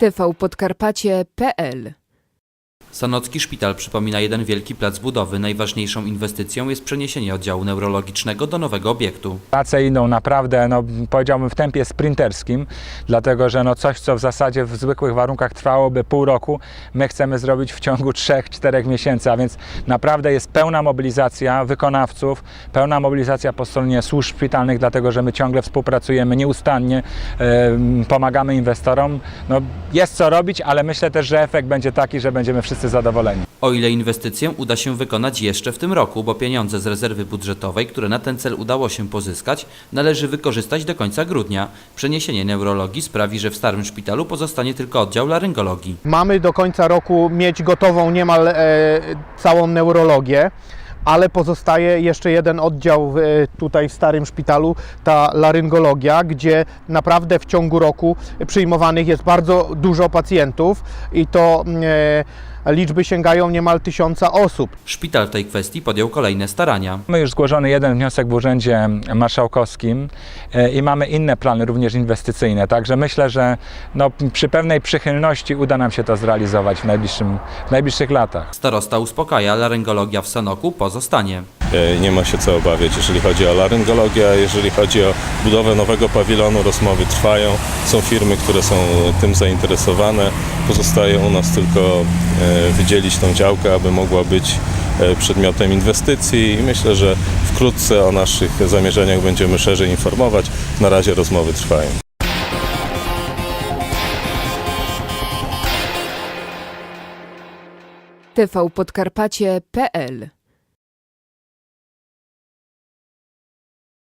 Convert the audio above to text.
tvpodkarpacie.pl Sanocki Szpital przypomina jeden wielki plac budowy. Najważniejszą inwestycją jest przeniesienie oddziału neurologicznego do nowego obiektu. Prace idą naprawdę, no, powiedziałbym, w tempie sprinterskim, dlatego że no, coś, co w zasadzie w zwykłych warunkach trwałoby pół roku, my chcemy zrobić w ciągu 3-4 miesięcy, a więc naprawdę jest pełna mobilizacja wykonawców, pełna mobilizacja po stronie służb szpitalnych, dlatego że my ciągle współpracujemy nieustannie, em, pomagamy inwestorom. No, jest co robić, ale myślę też, że efekt będzie taki, że będziemy wszyscy zadowoleni. O ile inwestycję uda się wykonać jeszcze w tym roku, bo pieniądze z rezerwy budżetowej, które na ten cel udało się pozyskać, należy wykorzystać do końca grudnia. Przeniesienie neurologii sprawi, że w starym szpitalu pozostanie tylko oddział laryngologii. Mamy do końca roku mieć gotową niemal e, całą neurologię, ale pozostaje jeszcze jeden oddział w, e, tutaj w starym szpitalu, ta laryngologia, gdzie naprawdę w ciągu roku przyjmowanych jest bardzo dużo pacjentów i to e, liczby sięgają niemal tysiąca osób. Szpital w tej kwestii podjął kolejne starania. Mamy już złożony jeden wniosek w Urzędzie Marszałkowskim e, i mamy inne plany, również inwestycyjne. Także myślę, że no, przy pewnej przychylności uda nam się to zrealizować w, najbliższym, w najbliższych latach. Starosta uspokaja, laryngologia w Sanoku pozostanie. E, Nie ma się co obawiać, jeżeli chodzi o laryngologię, a jeżeli chodzi o budowę nowego pawilonu, rozmowy trwają. Są firmy, które są tym zainteresowane. Pozostaje u nas tylko e, wydzielić tą działkę, aby mogła być e, przedmiotem inwestycji i myślę, że wkrótce o naszych zamierzeniach będziemy szerzej informować. Na razie rozmowy trwają. tvpodkarpacie.pl